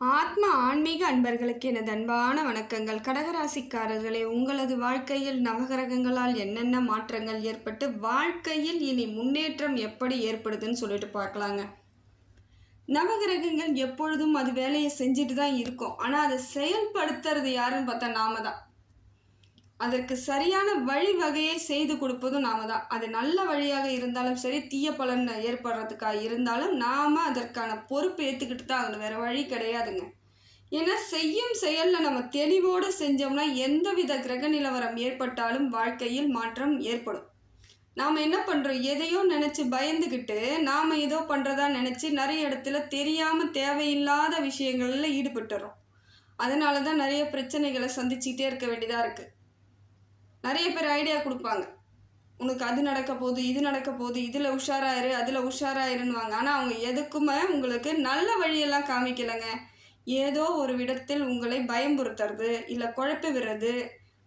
ஆத்ம ஆன்மீக அன்பர்களுக்கு எனது அன்பான வணக்கங்கள். கடகராசிக்காரர்களே உங்களது வாழ்க்கையில் நவகிரகங்களால் என்னென்ன மாற்றங்கள் ஏற்பட்டு வாழ்க்கையில் இனி முன்னேற்றம் எப்படி ஏற்படுதுன்னு சொல்லிட்டு பார்க்கலாங்க. நவகிரகங்கள் எப்பொழுதும் அது வேலையை செஞ்சுட்டு தான் இருக்கும். ஆனால் அதை செயல்படுத்துறது யாருன்னு பார்த்தா நாம தான். அதற்கு சரியான வழிவகையை செய்து கொடுப்பதும் நாம தான். அது நல்ல வழியாக இருந்தாலும் சரி தீய பலன் ஏற்படுறதுக்காக இருந்தாலும் நாம அதற்கான பொறுப்பு ஏற்றுக்கிட்டு தான் ஆகணும். வேற வழி கிடையாதுங்க. ஏன்னா செய்யும் செயலில் நம்ம தெளிவோடு செஞ்சோம்னா எந்தவித கிரக நிலவரம் ஏற்பட்டாலும் வாழ்க்கையில் மாற்றம் ஏற்படும். நாம் என்ன பண்ணுறோம் எதையோ நினச்சி பயந்துக்கிட்டு நாம் ஏதோ பண்ணுறதா நினச்சி நிறைய இடத்துல தெரியாமல் தேவையில்லாத விஷயங்களில் ஈடுபட்டுறோம். அதனால தான் நிறைய பிரச்சனைகளை சந்திச்சுக்கிட்டே இருக்க வேண்டியதாக இருக்குது நிறைய பேர் ஐடியா கொடுப்பாங்க. உனக்கு அது நடக்க போகுது இது நடக்க போகுது இதில் உஷாராயிரு அதில் உஷாராயிருன்னுவாங்க ஆனால் அவங்க எதுக்குமே உங்களுக்கு நல்ல வழியெல்லாம் காமிக்கலைங்க. ஏதோ ஒரு விடத்தில் உங்களை பயம்புறுத்துறது இல்லை குழப்பி விடுறது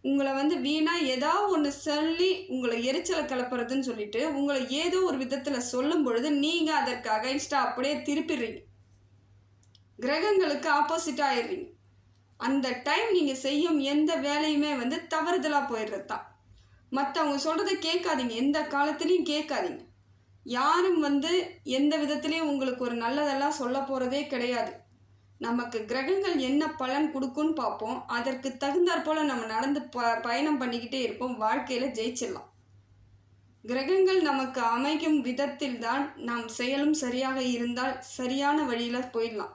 உங்களை வந்து வீணாக ஏதாவது ஒன்று சொல்லி உங்களை எரிச்சலை கிளப்புறதுன்னு சொல்லிட்டு உங்களை ஏதோ ஒரு விதத்தில் சொல்லும் பொழுது நீங்கள் அதற்கு அகைன்ஸ்டாக அப்படியே திருப்பிடுறீங்க. கிரகங்களுக்கு ஆப்போசிட்டாக ஆயிடுறீங்க. அந்த டைம் நீங்கள் செய்யும் எந்த வேலையுமே வந்து தவறுதலாக போயிடுறது. தான் மற்றவங்க சொல்கிறத கேட்காதீங்க. எந்த காலத்துலேயும் கேட்காதீங்க. யாரும் வந்து எந்த விதத்துலேயும் உங்களுக்கு ஒரு நல்லதெல்லாம் சொல்ல போகிறதே கிடையாது. நமக்கு கிரகங்கள் என்ன பலன் கொடுக்குன்னு பார்ப்போம். அதற்கு தகுந்தாற் போல் நம்ம நடந்து ப பயணம் பண்ணிக்கிட்டே இருப்போம். வாழ்க்கையில் ஜெயிச்சிடலாம். கிரகங்கள் நமக்கு அமைக்கும் விதத்தில் தான் நாம் செயலும் சரியாக இருந்தால் சரியான வழியில் போயிடலாம்.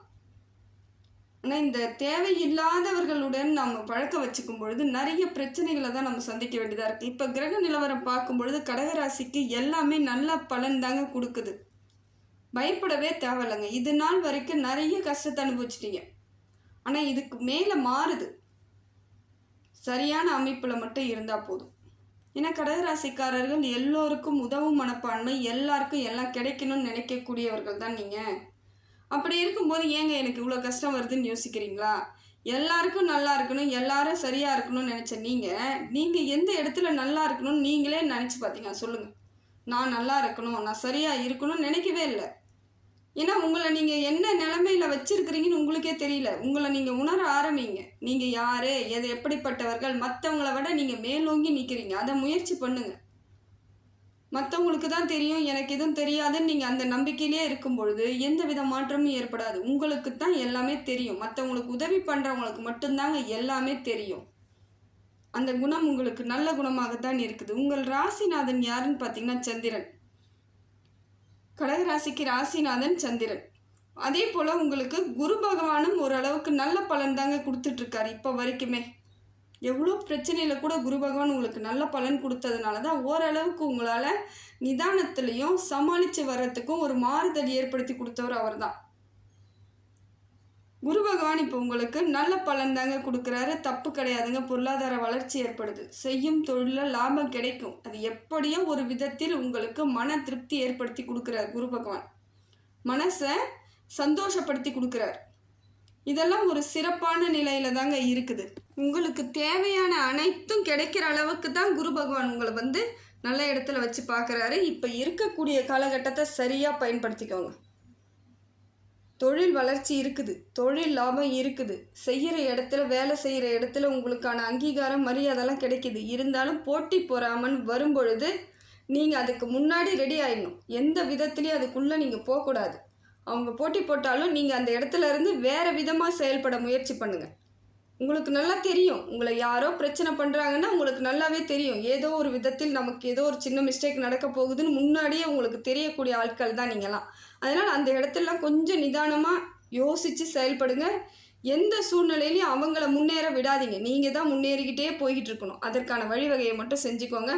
ஆனால் இந்த தேவையில்லாதவர்களுடன் நம்ம பழக்க வச்சுக்கும் பொழுது நிறைய பிரச்சனைகளை தான் நம்ம சந்திக்க வேண்டியதாக இருக்குது இப்போ கிரக நிலவரம் பார்க்கும் பொழுது கடகராசிக்கு எல்லாமே நல்ல பலன் தாங்க கொடுக்குது. பயப்படவே தேவையில்லைங்க. இது நாள் வரைக்கும் நிறைய கஷ்டத்தை அனுபவிச்சிட்டீங்க. ஆனால் இதுக்கு மேலே மாறுது. சரியான அமைப்பில் மட்டும் இருந்தால் போதும். ஏன்னா கடகராசிக்காரர்கள் எல்லோருக்கும் உதவும் மனப்பான்மை எல்லாருக்கும் எல்லாம் கிடைக்கணும்னு நினைக்கக்கூடியவர்கள் தான் நீங்கள் அப்படி இருக்கும்போது ஏங்க எனக்கு இவ்வளோ கஷ்டம் வருதுன்னு யோசிக்கிறீங்களா? எல்லாருக்கும் நல்லா இருக்கணும் எல்லாரும் சரியாக இருக்கணும்னு நினச்ச நீங்கள் நீங்கள் எந்த இடத்துல நல்லா இருக்கணும்னு நீங்களே நினச்சி பார்த்தீங்க சொல்லுங்கள் நான் நல்லா இருக்கணும் நான் சரியாக இருக்கணும்னு நினைக்கவே இல்லை. ஏன்னா உங்களை நீங்கள் என்ன நிலமையில் வச்சுருக்கிறீங்கன்னு உங்களுக்கே தெரியல. உங்களை நீங்கள் உணர ஆரம்பிங்க. நீங்கள் யார் எது எப்படிப்பட்டவர்கள் மற்றவங்கள விட நீங்கள் மேலோங்கி நிற்கிறீங்க அதை முயற்சி பண்ணுங்கள் மற்றவங்களுக்கு தான் தெரியும் எனக்கு எதுவும் தெரியாதுன்னு நீங்கள் அந்த நம்பிக்கையிலே இருக்கும் பொழுது எந்த வித மாற்றமும் ஏற்படாது. உங்களுக்கு தான் எல்லாமே தெரியும். மற்றவங்களுக்கு உதவி பண்ணுறவங்களுக்கு மட்டும்தாங்க எல்லாமே தெரியும். அந்த குணம் உங்களுக்கு நல்ல குணமாகத்தான் இருக்குது. உங்கள் ராசிநாதன் யாருன்னு பார்த்தீங்கன்னா சந்திரன். கடகராசிக்கு ராசிநாதன் சந்திரன். அதே போல் உங்களுக்கு குரு பகவானும் ஓரளவுக்கு நல்ல பலன் தாங்க கொடுத்துட்ருக்காரு இப்போ வரைக்குமே. எவ்வளோ பிரச்சனையில் கூட குரு பகவான் உங்களுக்கு நல்ல பலன் கொடுத்ததுனால தான் ஓரளவுக்கு உங்களால் நிதானத்துலேயும் சமாளித்து வர்றதுக்கும் ஒரு மாறுதல் ஏற்படுத்தி கொடுத்தவர் அவர் தான் குரு பகவான் இப்போ உங்களுக்கு நல்ல பலன் தாங்க கொடுக்குறாரு. தப்பு கிடையாதுங்க. பொருளாதார வளர்ச்சி ஏற்படுது. செய்யும் தொழிலில் லாபம் கிடைக்கும். அது எப்படியோ ஒரு விதத்தில் உங்களுக்கு மன திருப்தி ஏற்படுத்தி கொடுக்குறார் குரு பகவான். மனசை சந்தோஷப்படுத்தி கொடுக்குறார். இதெல்லாம் ஒரு சிறப்பான நிலையில தாங்க இருக்குது. உங்களுக்கு தேவையான அனைத்தும் கிடைக்கிற அளவுக்கு தான் குரு பகவான் உங்களை வந்து நல்ல இடத்துல வச்சு பார்க்குறாரு. இப்போ இருக்கக்கூடிய காலகட்டத்தை சரியாக பயன்படுத்திக்கோங்க. தொழில் வளர்ச்சி இருக்குது. தொழில் லாபம் இருக்குது. செய்கிற இடத்துல வேலை செய்கிற இடத்துல உங்களுக்கான அங்கீகாரம் மரியாதைலாம் கிடைக்குது. இருந்தாலும் போட்டி பொறாமன் வரும்பொழுது நீங்கள் அதுக்கு முன்னாடி ரெடி ஆகிடணும் எந்த விதத்துலேயும் அதுக்குள்ளே நீங்கள் போகக்கூடாது. அவங்க போட்டி போட்டாலும் நீங்கள் அந்த இடத்துல இருந்து வேறு விதமாக செயல்பட முயற்சி பண்ணுங்கள் உங்களுக்கு நல்லா தெரியும். உங்களை யாரோ பிரச்சனை பண்ணுறாங்கன்னா உங்களுக்கு நல்லாவே தெரியும். ஏதோ ஒரு விதத்தில் நமக்கு ஏதோ ஒரு சின்ன மிஸ்டேக் நடக்க போகுதுன்னு முன்னாடியே உங்களுக்கு தெரியக்கூடிய ஆட்கள் தான் நீங்களாம் அதனால் அந்த இடத்துலலாம் கொஞ்சம் நிதானமாக யோசித்து செயல்படுங்க. எந்த சூழ்நிலையிலையும் அவங்கள முன்னேற விடாதீங்க. நீங்கள் தான் முன்னேறிக்கிட்டே போய்கிட்டு இருக்கணும். அதற்கான வழிவகையை மட்டும் செஞ்சுக்கோங்க.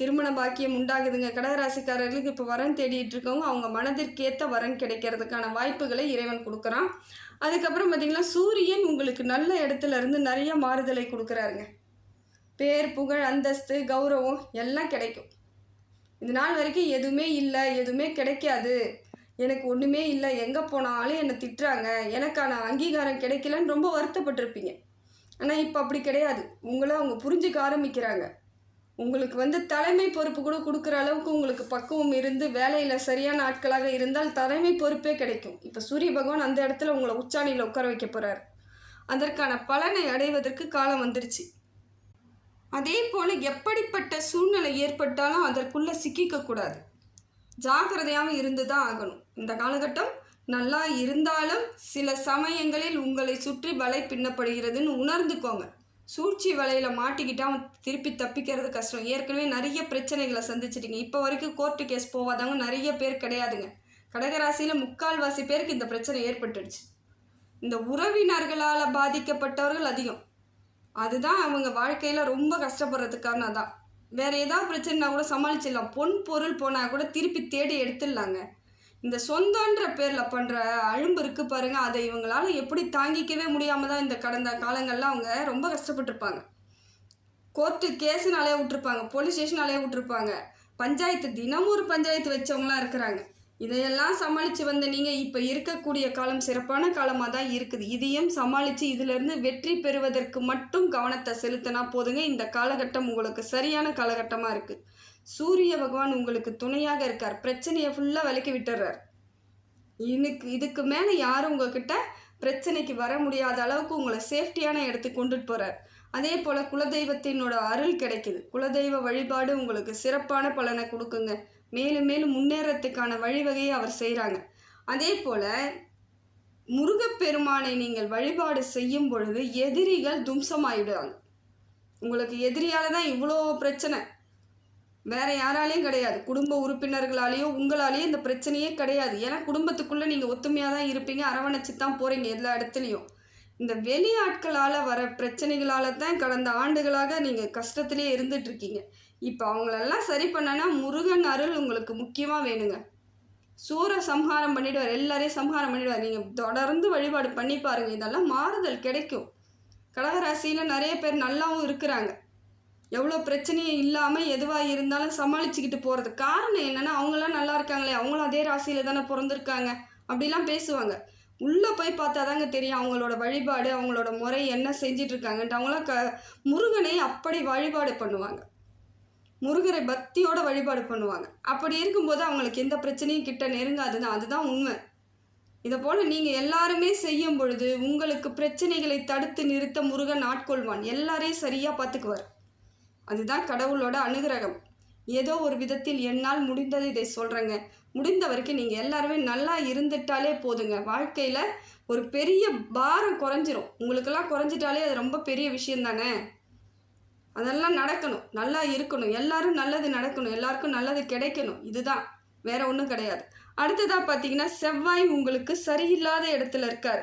திருமண பாக்கியம் உண்டாகுதுங்க. கடகராசிக்காரர்களுக்கு இப்போ வரன் தேடிட்டு இருக்கவங்க அவங்க மனதிற்கேற்ற வரன் கிடைக்கிறதுக்கான வாய்ப்புகளை இறைவன் கொடுக்குறான். அதுக்கப்புறம் பார்த்திங்கன்னா சூரியன் உங்களுக்கு நல்ல இடத்துல இருந்து நிறைய மாறுதலை கொடுக்குறாருங்க. பேர் புகழ் அந்தஸ்து கௌரவம் எல்லாம் கிடைக்கும். இந்த நாள் வரைக்கும் எதுவுமே இல்லை எதுவுமே கிடைக்காது. எனக்கு ஒன்றுமே இல்லை எங்கே போனாலும் என்னை திட்டுறாங்க. எனக்கான அங்கீகாரம் கிடைக்கலன்னு ரொம்ப வருத்தப்பட்டிருப்பீங்க. ஆனால் இப்போ அப்படி கிடையாது. உங்களை அவங்க புரிஞ்சுக்க ஆரம்பிக்கிறாங்க. உங்களுக்கு வந்து தலைமை பொறுப்பு கூட கொடுக்குற அளவுக்கு உங்களுக்கு பக்குவம் இருந்து வேலையில் சரியான ஆட்களாக இருந்தால் தலைமை பொறுப்பே கிடைக்கும். இப்போ சூரிய பகவான் அந்த இடத்துல உங்களை உச்சாணியில் உட்கார வைக்க போகிறார் அதற்கான பலனை அடைவதற்கு காலம் வந்துருச்சு. அதே போல் எப்படிப்பட்ட சூழ்நிலை ஏற்பட்டாலும் அதற்குள்ளே சிக்கிக்கக்கூடாது ஜாக்கிரதையாகவும் இருந்து தான் ஆகணும். இந்த காலகட்டம் நல்லா இருந்தாலும் சில சமயங்களில் உங்களை சுற்றி வலை பின்னப்படுகிறதுன்னு உணர்ந்துக்கோங்க. சூழ்ச்சி வலையில் மாட்டிக்கிட்டு அவன் திருப்பி தப்பிக்கிறது கஷ்டம். ஏற்கனவே நிறைய பிரச்சனைகளை சந்திச்சிட்டிங்க. இப்போ வரைக்கும் கோர்ட்டு கேஸ் போகாதவங்க நிறைய பேர் கிடையாதுங்க. கடகராசியில் முக்கால்வாசி பேருக்கு இந்த பிரச்சனை ஏற்பட்டுடுச்சு. இந்த உறவினர்களால் பாதிக்கப்பட்டவர்கள் அதிகம். அதுதான் அவங்க வாழ்க்கையில் ரொம்ப கஷ்டப்படுறதுக்கான தான் வேறு ஏதாவது பிரச்சனைனா கூட சமாளிச்சிடலாம். பொன் பொருள் போனால் கூட திருப்பி தேடி எடுத்துடலாங்க. இந்த சொந்தன்ற பேரில் பண்ணுற அழும்பு இருக்குது பாருங்கள் அதை இவங்களால எப்படி தாங்கிக்கவே முடியாமல் தான் இந்த கடந்த காலங்களில் அவங்க ரொம்ப கஷ்டப்பட்டிருப்பாங்க. கோர்ட்டு கேஸுனாலே விட்டுருப்பாங்க போலீஸ் ஸ்டேஷனாலே விட்டுருப்பாங்க. பஞ்சாயத்து தினமும் ஒரு பஞ்சாயத்து வச்சவங்களாம் இருக்கிறாங்க. இதையெல்லாம் சமாளித்து வந்த நீங்கள் இப்போ இருக்கக்கூடிய காலம் சிறப்பான காலமாக தான் இருக்குது. இதையும் சமாளித்து இதிலிருந்து வெற்றி பெறுவதற்கு மட்டும் கவனத்தை செலுத்தினா போதுங்க. இந்த காலகட்டம் உங்களுக்கு சரியான காலகட்டமாக இருக்குது சூரிய பகவான் உங்களுக்கு துணையாக இருக்கார். பிரச்சனையை ஃபுல்லாக விலக்கி விட்டுறார் இன்னைக்கு இதுக்கு மேலே யாரும் உங்ககிட்ட பிரச்சனைக்கு வர முடியாத அளவுக்கு உங்களை சேஃப்டியான இடத்துக்கு கொண்டுட்டு போகிறார் அதே போல் குலதெய்வத்தினோட அருள் கிடைக்குது. குலதெய்வ வழிபாடு உங்களுக்கு சிறப்பான பலனை கொடுக்குங்க. மேலும் மேலும் முன்னேறத்துக்கான வழிவகையை அவர் செய்கிறாங்க அதே போல் முருகப்பெருமானை நீங்கள் வழிபாடு செய்யும் பொழுது எதிரிகள் தும்சமாயிடுவாங்க. உங்களுக்கு எதிரியால் தான் இவ்வளோ பிரச்சனை. வேற யாராலையும் கிடையாது. குடும்ப உறுப்பினர்களாலேயோ உங்களாலேயோ இந்த பிரச்சனையே கிடையாது. ஏன்னா குடும்பத்துக்குள்ளே நீங்கள் ஒத்துமையாக தான் இருப்பீங்க. அரவணைச்சு தான் போகிறீங்க எல்லா இடத்துலையும். இந்த வெளி ஆட்களால் வர பிரச்சனைகளால் தான் கடந்த ஆண்டுகளாக நீங்கள் கஷ்டத்திலே இருந்துட்டுருக்கீங்க. இப்போ அவங்களெல்லாம் சரி பண்ணனா முருகன் அருள் உங்களுக்கு முக்கியமாக வேணுங்க. சூர சம்ஹாரம் பண்ணிவிடுவார் எல்லாரையும் சம்ஹாரம் பண்ணிவிடுவார் நீங்கள் தொடர்ந்து வழிபாடு பண்ணி பாருங்கள் இதெல்லாம் மாறுதல் கிடைக்கும். கடகராசியில் நிறைய பேர் நல்லாவும் இருக்கிறாங்க. எவ்வளோ பிரச்சனையும் இல்லாமல் எதுவாக இருந்தாலும் சமாளிச்சுக்கிட்டு போகிறது. காரணம் என்னென்னா அவங்களாம் நல்லா இருக்காங்களே அவங்களும் அதே ராசியில் தானே பிறந்திருக்காங்க அப்படிலாம் பேசுவாங்க. உள்ளே போய் பார்த்தா தாங்க தெரியும் அவங்களோட வழிபாடு அவங்களோட முறை என்ன செஞ்சிட்ருக்காங்கன்ட்டு அவங்களாம் க முருகனை அப்படி வழிபாடு பண்ணுவாங்க. முருகரை பக்தியோட வழிபாடு பண்ணுவாங்க. அப்படி இருக்கும்போது அவங்களுக்கு எந்த பிரச்சனையும் கிட்ட நெருங்காதுதான் அதுதான் உண்மை. இதை போல் நீங்கள் எல்லாருமே செய்யும் பொழுது உங்களுக்கு பிரச்சனைகளை தடுத்து நிறுத்த முருகன் ஆட்கொள்வான். எல்லாரையும் சரியாக பார்த்துக்குவார். அதுதான் கடவுளோட அனுகிரகம். ஏதோ ஒரு விதத்தில் என்னால் முடிந்தது இதை சொல்கிறேங்க முடிந்த வரைக்கும் நீங்கள் எல்லாருமே நல்லா இருந்துட்டாலே போதுங்க. வாழ்க்கையில் ஒரு பெரிய பாரம் குறைஞ்சிரும். உங்களுக்கெல்லாம் குறைஞ்சிட்டாலே அது ரொம்ப பெரிய விஷயம் தானே அதெல்லாம் நடக்கணும். நல்லா இருக்கணும். எல்லாரும் நல்லது நடக்கணும். எல்லாருக்கும் நல்லது கிடைக்கணும். இதுதான். வேற ஒன்றும் கிடையாது. அடுத்ததாக பார்த்தீங்கன்னா செவ்வாய் உங்களுக்கு சரியில்லாத இடத்துல இருக்கார்.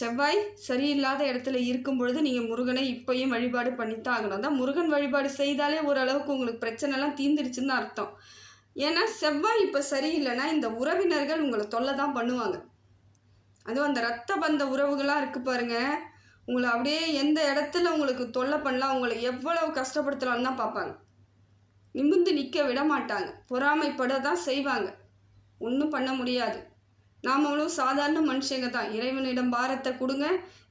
செவ்வாய் சரியில்லாத இடத்துல இருக்கும் பொழுது நீங்கள் முருகனை இப்போயும் வழிபாடு பண்ணித்தான் ஆகணும். தான் முருகன் வழிபாடு செய்தாலே ஓரளவுக்கு உங்களுக்கு பிரச்சனைலாம் தீந்துடுச்சுன்னு அர்த்தம். ஏன்னா செவ்வாய் இப்போ சரியில்லைன்னா இந்த உறவினர்கள் உங்களை தொல்லை தான் பண்ணுவாங்க. அதுவும் அந்த ரத்த பந்த உறவுகளாக இருக்குது பாருங்கள் உங்களை அப்படியே எந்த இடத்துல உங்களுக்கு தொல்லை பண்ணலாம் உங்களை எவ்வளவு கஷ்டப்படுத்தலாம்னு தான் பார்ப்பாங்க. நிமிர்ந்து நிற்க விட மாட்டாங்க. பொறாமைப்பட தான் செய்வாங்க. ஒன்றும் பண்ண முடியாது. நாமளும் சாதாரண மனுஷங்க தான். இறைவனிடம் பாரத்தை கொடுங்க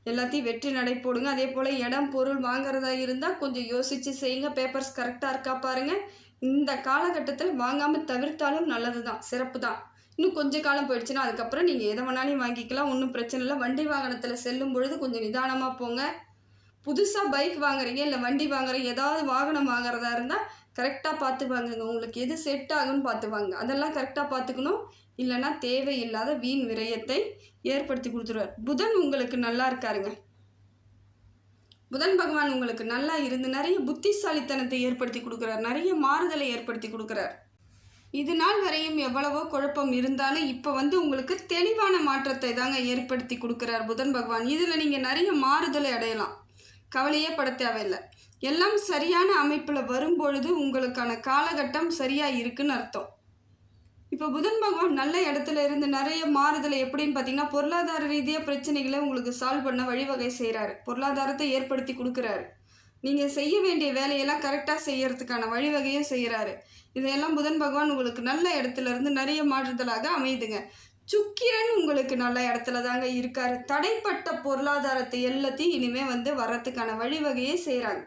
எல்லாத்தையும் வெற்றி நடை போடுங்க. அதே போல் இடம் பொருள் வாங்குறதா இருந்தால் கொஞ்சம் யோசித்து செய்யுங்க. பேப்பர்ஸ் கரெக்டாக இருக்கா பாருங்கள் இந்த காலகட்டத்தில் வாங்காமல் தவிர்த்தாலும் நல்லது தான் சிறப்பு தான். இன்னும் கொஞ்சம் காலம் போயிடுச்சுன்னா அதுக்கப்புறம் நீங்கள் எதை வேணாலும் வாங்கிக்கலாம். ஒன்றும் பிரச்சனை இல்லை. வண்டி வாகனத்தில் செல்லும் பொழுது கொஞ்சம் நிதானமாக போங்க. புதுசாக பைக் வாங்குறீங்க இல்லை வண்டி வாங்குறீங்க ஏதாவது வாகனம் வாங்குறதா இருந்தால் கரெக்டாக பார்த்து வாங்குங்க உங்களுக்கு எது செட் ஆகும்னு பார்த்து வாங்க அதெல்லாம் கரெக்டாக பார்த்துக்கணும். இல்லைன்னா தேவையில்லாத வீண் விரயத்தை ஏற்படுத்தி கொடுத்துருவார். புதன் உங்களுக்கு நல்லா இருக்காருங்க. புதன் பகவான் உங்களுக்கு நல்லா இருந்து நிறைய புத்திசாலித்தனத்தை ஏற்படுத்தி கொடுக்குறார். நிறைய மாறுதலை ஏற்படுத்தி கொடுக்குறார். இது நாள் வரையும் எவ்வளவோ குழப்பம் இருந்தாலும் இப்போ வந்து உங்களுக்கு தெளிவான மாற்றத்தை தாங்க ஏற்படுத்தி கொடுக்குறார் புதன் பகவான். இதில் நீங்கள் நிறைய மாறுதலை அடையலாம். கவலையே பட தேவையில்லை. எல்லாம் சரியான அமைப்பில் வரும்பொழுது உங்களுக்கான காலகட்டம் சரியாக இருக்குன்னு அர்த்தம். இப்போ புதன் பகவான் நல்ல இடத்துல இருந்து நிறைய மாறுதலை எப்படின்னு பார்த்தீங்கன்னா பொருளாதார ரீதியாக பிரச்சனைகளை உங்களுக்கு சால்வ் பண்ண வழிவகை செய்கிறாரு பொருளாதாரத்தை ஏற்படுத்தி கொடுக்குறாரு. நீங்கள் செய்ய வேண்டிய வேலையெல்லாம் கரெக்டாக செய்யறதுக்கான வழிவகையும் செய்கிறாரு இதையெல்லாம் புதன் பகவான் உங்களுக்கு நல்ல இடத்துல இருந்து நிறைய மாறுதலாக அமையுதுங்க சுக்கிரன் உங்களுக்கு நல்ல இடத்துல தாங்க இருக்காரு. தடைப்பட்ட பொருளாதாரத்தை எல்லாத்தையும் இனிமே வந்து வர்றதுக்கான வழிவகையே செய்கிறாங்க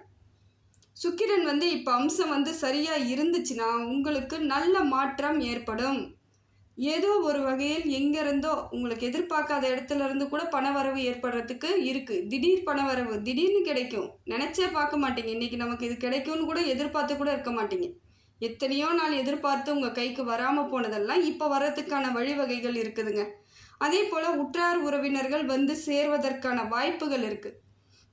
சுக்கிரன் வந்து இப்போ அம்சம் வந்து சரியாக இருந்துச்சுன்னா உங்களுக்கு நல்ல மாற்றம் ஏற்படும். ஏதோ ஒரு வகையில் எங்கேருந்தோ உங்களுக்கு எதிர்பார்க்காத இடத்துல இருந்து கூட பணவரவு ஏற்படுறதுக்கு இருக்குது திடீர் பணவரவு திடீர்னு கிடைக்கும். நினச்சே பார்க்க மாட்டீங்க. இன்றைக்கி நமக்கு இது கிடைக்கும்னு கூட எதிர்பார்த்து கூட இருக்க மாட்டீங்க. எத்தனையோ நாள் எதிர்பார்த்து உங்கள் கைக்கு வராமல் போனதெல்லாம் இப்போ வர்றதுக்கான வழிவகைகள் இருக்குதுங்க. அதே போல் உற்றார் உறவினர்கள் வந்து சேர்வதற்கான வாய்ப்புகள் இருக்குது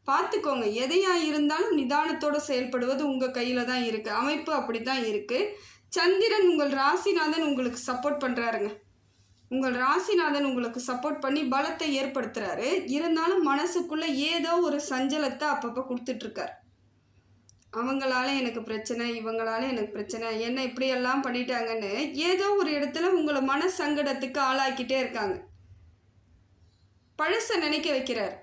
பார்த்துக்கோங்க. எதையாக இருந்தாலும் நிதானத்தோடு செயல்படுவது உங்கள் கையில் தான் இருக்குது அமைப்பு அப்படி தான் இருக்குது சந்திரன் உங்கள் ராசிநாதன் உங்களுக்கு சப்போர்ட் பண்ணுறாருங்க உங்கள் ராசிநாதன் உங்களுக்கு சப்போர்ட் பண்ணி பலத்தை ஏற்படுத்துகிறாரு இருந்தாலும் மனசுக்குள்ளே ஏதோ ஒரு சஞ்சலத்தை அப்பப்போ கொடுத்துட்ருக்கார். அவங்களால எனக்கு பிரச்சனை இவங்களால எனக்கு பிரச்சனை என்ன இப்படியெல்லாம் பண்ணிட்டாங்கன்னு ஏதோ ஒரு இடத்துல உங்களை மன சங்கடத்துக்கு ஆளாக்கிட்டே இருக்காங்க. பழசை நினைக்க வைக்கிறார்.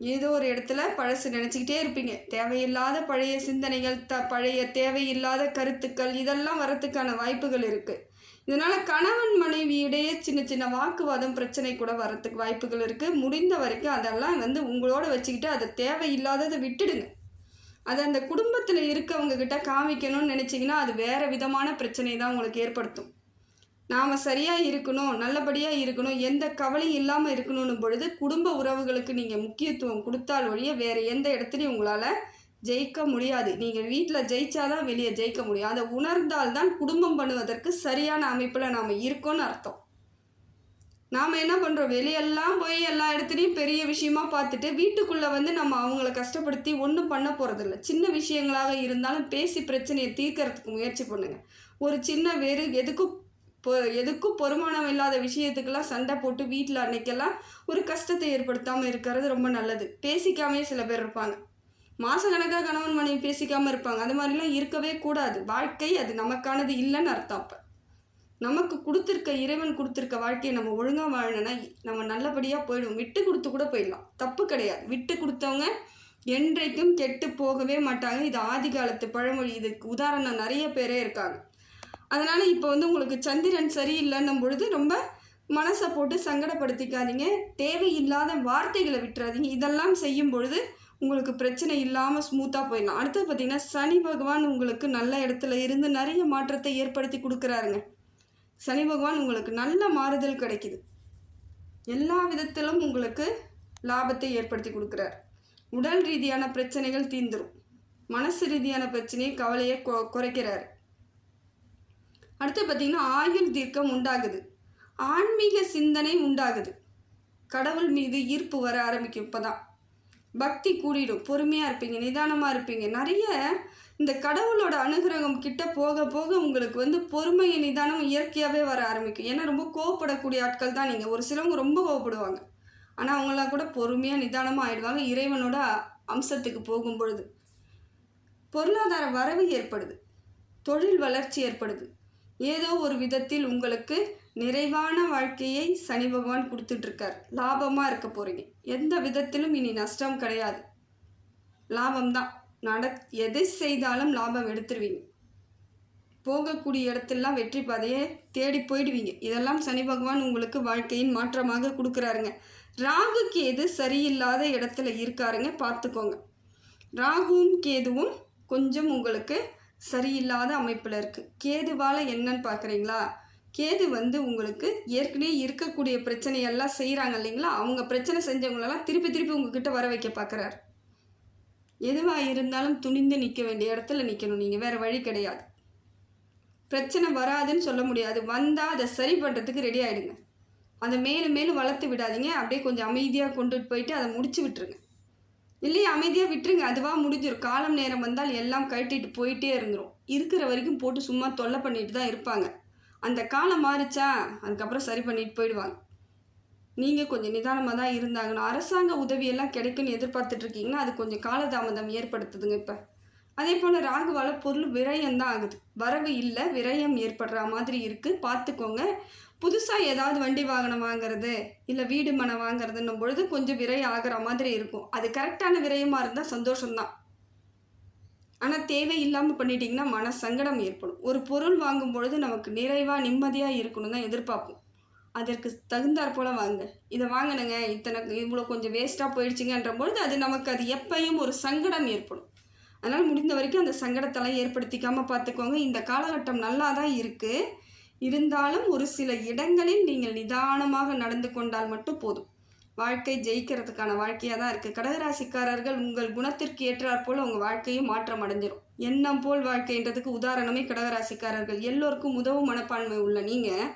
ஏதோ ஒரு இடத்துல பழசு நினச்சிக்கிட்டே இருப்பீங்க. தேவையில்லாத பழைய சிந்தனைகள் த பழைய தேவையில்லாத கருத்துக்கள் இதெல்லாம் வரத்துக்கான வாய்ப்புகள் இருக்குது இதனால் கணவன் மனைவி இடையே சின்ன சின்ன வாக்குவாதம் பிரச்சனை கூட வரத்துக்கு வாய்ப்புகள் இருக்குது முடிந்த வரைக்கும் அதெல்லாம் வந்து உங்களோட வச்சுக்கிட்டு அதை தேவையில்லாததை விட்டுடுங்க. அதை அந்த குடும்பத்தில் இருக்கவங்கக்கிட்ட காமிக்கணும்னு நினச்சிங்கன்னா அது வேறு விதமான பிரச்சனை தான் உங்களுக்கு ஏற்படுத்தும். நாம் சரியாக இருக்கணும் நல்லபடியாக இருக்கணும் எந்த கவலையும் இல்லாமல் இருக்கணும்னு பொழுது குடும்ப உறவுகளுக்கு நீங்கள் முக்கியத்துவம் கொடுத்தால் ஒழிய வேறு எந்த இடத்துலையும் உங்களால் ஜெயிக்க முடியாது. நீங்கள் வீட்டில் ஜெயிச்சாதான் வெளியே ஜெயிக்க முடியும். அதை உணர்ந்தால்தான் குடும்பம் பண்ணுவதற்கு சரியான அமைப்பில் நாம் இருக்கோன்னு அர்த்தம். நாம் என்ன பண்ணுறோம் வெளியெல்லாம் போய் எல்லா இடத்துலையும் பெரிய விஷயமா பார்த்துட்டு வீட்டுக்குள்ளே வந்து நம்ம அவங்கள கஷ்டப்படுத்தி ஒன்றும் பண்ண போகிறதில்ல சின்ன விஷயங்களாக இருந்தாலும் பேசி பிரச்சனையை தீர்க்கறதுக்கு முயற்சி பண்ணுங்கள் ஒரு சின்ன வேறு எதுக்கும் இப்போ எதுக்கும் பொறுமானம் இல்லாத விஷயத்துக்கெல்லாம் சண்டை போட்டு வீட்டில் அன்னைக்கெல்லாம் ஒரு கஷ்டத்தை ஏற்படுத்தாமல் இருக்கிறது ரொம்ப நல்லது. பேசிக்காமே சில பேர் இருப்பாங்க. மாதக்கணக்காக கணவன் மனைவி பேசிக்காமல் இருப்பாங்க. அது மாதிரிலாம் இருக்கவே கூடாது. வாழ்க்கை அது நமக்கானது இல்லைன்னு அர்த்தம் அப்போ. நமக்கு கொடுத்துருக்க இறைவன் கொடுத்துருக்க வாழ்க்கையை நம்ம ஒழுங்காக வாழணும்னா நம்ம நல்லபடியாக போயிடும். விட்டு கொடுத்து கூட போயிடலாம். தப்பு கிடையாது. விட்டு கொடுத்தவங்க என்றைக்கும் கெட்டு போகவே மாட்டாங்க. இது ஆதி காலத்து பழமொழி. இதுக்கு உதாரணம் நிறைய பேரே இருக்காங்க. அதனால் இப்போ வந்து உங்களுக்கு சந்திரன் சரியில்லைன்னும் பொழுது ரொம்ப மனசை போட்டு சங்கடப்படுத்திக்காதீங்க. தேவையில்லாத வார்த்தைகளை விட்டுறாதீங்க. இதெல்லாம் செய்யும் பொழுது உங்களுக்கு பிரச்சனை இல்லாமல் ஸ்மூத்தாக போயிடலாம். அடுத்தது பார்த்திங்கன்னா சனி பகவான் உங்களுக்கு நல்ல இடத்துல இருந்து நிறைய மாற்றத்தை ஏற்படுத்தி கொடுக்குறாருங்க. சனி பகவான் உங்களுக்கு நல்ல மாறுதல் கிடைக்குது. எல்லா விதத்திலும் உங்களுக்கு லாபத்தை ஏற்படுத்தி கொடுக்குறார். உடல் ரீதியான பிரச்சனைகள் தீந்துடும் மனசு ரீதியான பிரச்சனையை கவலையை கொ குறைக்கிறார். அடுத்து பார்த்திங்கன்னா ஆயுள் தீர்க்கம் உண்டாகுது. ஆன்மீக சிந்தனை உண்டாகுது. கடவுள் மீது ஈர்ப்பு வர ஆரம்பிக்கும் இப்போ தான் பக்தி கூடிடும். பொறுமையாக இருப்பீங்க நிதானமாக இருப்பீங்க. நிறைய இந்த கடவுளோட அனுகிரகம் கிட்ட போக போக உங்களுக்கு வந்து பொறுமையை நிதானம் இயற்கையாகவே வர ஆரம்பிக்கும். ஏன்னா ரொம்ப கோவப்படக்கூடிய ஆட்கள் தான் நீங்கள் ஒரு சிலவங்க ரொம்ப கோவப்படுவாங்க. ஆனால் அவங்களாம் கூட பொறுமையாக நிதானமாக ஆயிடுவாங்க. இறைவனோட அம்சத்துக்கு போகும் பொழுது பொருளாதார வரவு ஏற்படுது. தொழில் வளர்ச்சி ஏற்படுது. ஏதோ ஒரு விதத்தில் உங்களுக்கு நிறைவான வாழ்க்கையை சனி பகவான் கொடுத்துட்ருக்கார் லாபமாக இருக்க போகிறீங்க எந்த விதத்திலும் இனி நஷ்டம் கிடையாது. லாபம்தான். நட எதை செய்தாலும் லாபம் எடுத்துருவீங்க. போகக்கூடிய இடத்தெல்லாம் வெற்றி பாதையை தேடி போயிடுவீங்க. இதெல்லாம் சனி பகவான் உங்களுக்கு வாழ்க்கையின் மாற்றமாக கொடுக்குறாருங்க. ராகு கேது சரியில்லாத இடத்துல இருக்காருங்க பார்த்துக்கோங்க. ராகுவும் கேதுவும் கொஞ்சம் உங்களுக்கு சரியில்லாத அமைப்பில் இருக்குது கேதுவால் என்னன்னு பார்க்குறீங்களா கேது வந்து உங்களுக்கு ஏற்கனவே இருக்கக்கூடிய பிரச்சனையெல்லாம் செய்கிறாங்க இல்லைங்களா? அவங்க பிரச்சனை செஞ்சவங்களெல்லாம் திருப்பி திருப்பி உங்ககிட்ட வர வைக்க பார்க்குறாரு எதுவாக இருந்தாலும் துணிந்து நிற்க வேண்டிய இடத்துல நிற்கணும் நீங்கள் வேறு வழி கிடையாது. பிரச்சனை வராதுன்னு சொல்ல முடியாது. வந்தால் அதை சரி பண்ணுறதுக்கு ரெடி ஆகிடுங்க அதை மேலும் மேலும் வளர்த்து விடாதீங்க. அப்படியே கொஞ்சம் அமைதியாக கொண்டுட்டு போயிட்டு அதை முடிச்சு விட்டுருங்க. இல்லையே அமைதியாக விட்டுருங்க. அதுவாக முடிஞ்சிடும் காலம் நேரம் வந்தால் எல்லாம் கட்டிட்டு போயிட்டே இருந்துடும் இருக்கிற வரைக்கும் போட்டு சும்மா தொல்லை பண்ணிட்டு தான் இருப்பாங்க. அந்த காலம் மாறிச்சா? அதுக்கப்புறம் சரி பண்ணிட்டு போயிடுவாங்க. நீங்கள் கொஞ்சம் நிதானமாக தான் இருந்தாங்கன்னு அரசாங்க உதவியெல்லாம் கிடைக்குன்னு எதிர்பார்த்துட்ருக்கீங்கன்னா அது கொஞ்சம் காலதாமதம் ஏற்படுத்துதுங்க இப்போ. அதே போல் ராகுவால் பொருள் விரயம் தான் ஆகுது. வரவு இல்லை விரயம் ஏற்படுற மாதிரி இருக்குது பார்த்துக்கோங்க. புதுசாக ஏதாவது வண்டி வாகனம் வாங்குறது இல்லை வீடு மனை வாங்குறதுன்னும் பொழுது கொஞ்சம் விரை ஆகிற மாதிரி இருக்கும். அது கரெக்டான விரயமாக இருந்தால் சந்தோஷம்தான். ஆனால் தேவையில்லாமல் பண்ணிட்டீங்கன்னா மன சங்கடம் ஏற்படும். ஒரு பொருள் வாங்கும் பொழுது நமக்கு நிறைவாக நிம்மதியாக இருக்கணும் தான் எதிர்பார்ப்போம். அதற்கு தகுந்தாற் போல் வாங்க. இதை வாங்கினுங்க இத்தனை இவ்வளோ கொஞ்சம் வேஸ்ட்டாக போயிடுச்சுங்கன்ற பொழுது அது நமக்கு அது எப்பயும் ஒரு சங்கடம் ஏற்படும். அதனால் முடிந்த வரைக்கும் அந்த சங்கடத்தெல்லாம் ஏற்படுத்திக்காமல் பார்த்துக்கோங்க. இந்த காலகட்டம் நல்லா தான் இருக்குது இருந்தாலும் ஒரு சில இடங்களில் நீங்கள் நிதானமாக நடந்து கொண்டால் மட்டும் போதும். வாழ்க்கை ஜெயிக்கிறதுக்கான வாழ்க்கையாக தான் இருக்குது கடகராசிக்காரர்கள் உங்கள் குணத்திற்கு ஏற்றாற் போல் உங்கள் வாழ்க்கையும் மாற்றம் அடைஞ்சிடும் எண்ணம் போல் வாழ்க்கைன்றதுக்கு உதாரணமே கடகராசிக்காரர்கள். எல்லோருக்கும் உதவும் மனப்பான்மை உள்ள நீங்கள்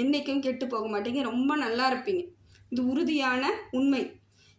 என்றைக்கும் கெட்டு போக மாட்டீங்க. ரொம்ப நல்லா இருப்பீங்க. இது உறுதியான உண்மை.